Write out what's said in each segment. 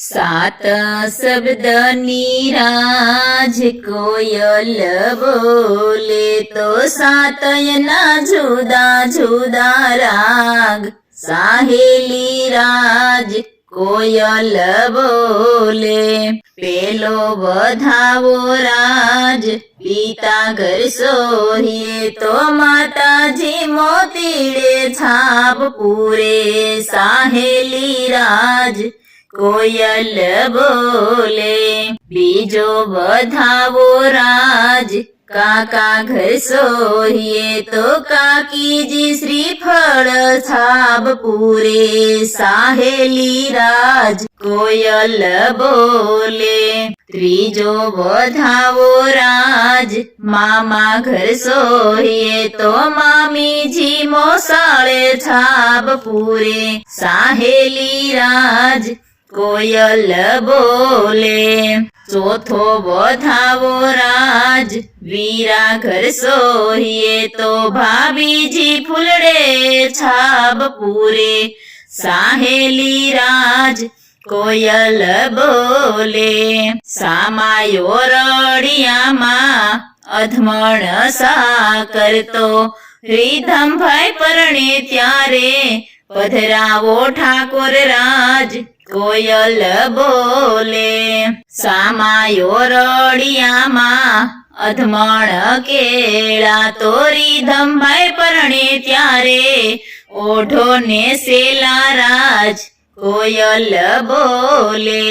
સાત શબ્દની રાજ કોયલ બોલે તો સાતયના જુદા જુદા રાગ. સાહેલી રાજ કોયલ બોલે પેલો વધાવો રાજ, પિતા ઘર સોહીએ તો માતાજી મોતીડે છાપ પૂરે. સાહેલી રાજ કોયલ બોલે, બીજો વધાવો રાજ, કાકા ઘસોહીએ સોહીએ તો કાકીજી શ્રીફળ છાબ પૂરે, સાહેલી રાજ કોયલ બોલે. ત્રીજો વધાવો રાજ, મામા ઘર સોહીએ તો મામીજી મોસાળે છાબ પૂરે, સાહેલી રાજ કોયલ બોલે. ચોથો વધાવો રાજ વીરા ઘર સોહીએ તો ભાભીજી ફૂલડે છાબ પૂરે. સાહેલી રાજ, કોયલ બોલે. સામાયો રડિયામાં અધમણ સા કરતો રીધમભાઈ પરણે ત્યારે, પધરાવો ઠાકોર રાજ કોયલ બોલે, સામાયો રડિયામાં અધમણ કેળા તો રીધમભાઈ પરણે ત્યારે ઓઢો ને સેલા રાજ કોયલ બોલે,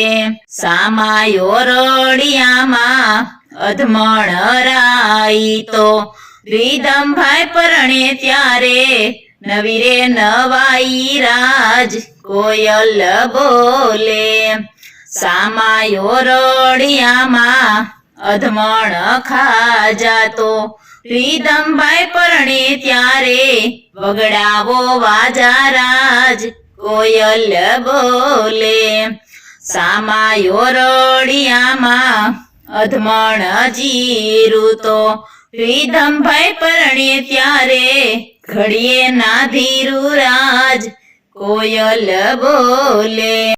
સામાયો રડિયામાં અધમણ રાઈ તો રીધમભાઈ પરણે ત્યારે નવીરે નવાઈ રાજ, કોયલ બોલે. સામાયો રડિયામાં અધમણ ખાજા તો રીધમભાઈ પરણે ત્યારે વગડાવો વાજા રાજ, કોયલ બોલે. સામાયો રડિયામાં અધમણ જીરું તો રીધમભાઈ પરણીએ ત્યારે ઘડીએ ના ધીરુ રાજ કોયલ બોલે.